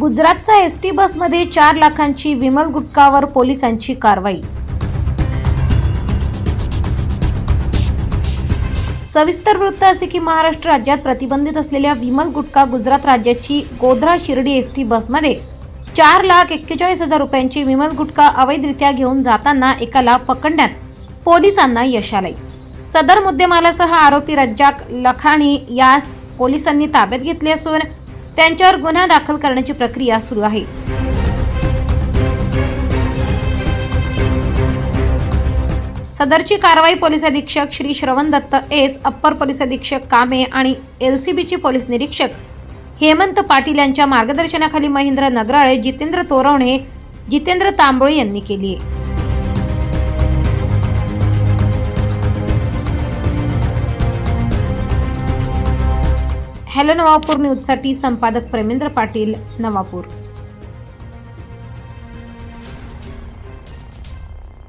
गुजरातच्या S T बसमध्ये चार लाखांची विमल गुटखावर पोलिसांची कारवाई. सविस्तर वृत्त असे की महाराष्ट्र राज्यात प्रतिबंधित असलेल्या विमल गुटखा गुजरात राज्याची गोध्रा शिर्डी एस टी बसमध्ये चार लाख एक्केचाळीस हजार रुपयांची विमल गुटखा अवैधरित्या घेऊन जाताना एकाला पकडण्यात पोलिसांना यश आले सदर मुद्देमालासह आरोपी रज्जाक लखाणी यास पोलिसांनी ताब्यात घेतले असून त्यांच्यावर गुन्हा दाखल करण्याची प्रक्रिया सुरू आहे. सदरची कारवाई पोलीस अधीक्षक श्री श्रवण दत्त एस अप्पर पोलीस अधीक्षक कामे आणि एलसीबीचे पोलीस निरीक्षक हेमंत पाटील यांच्या मार्गदर्शनाखाली महेंद्र नगराळे जितेंद्र तोरवणे जितेंद्र तांबोळे यांनी केली आहे. हॅलो नवापूर न्यूजसाठी संपादक प्रेमेंद्र पाटील नवापूर.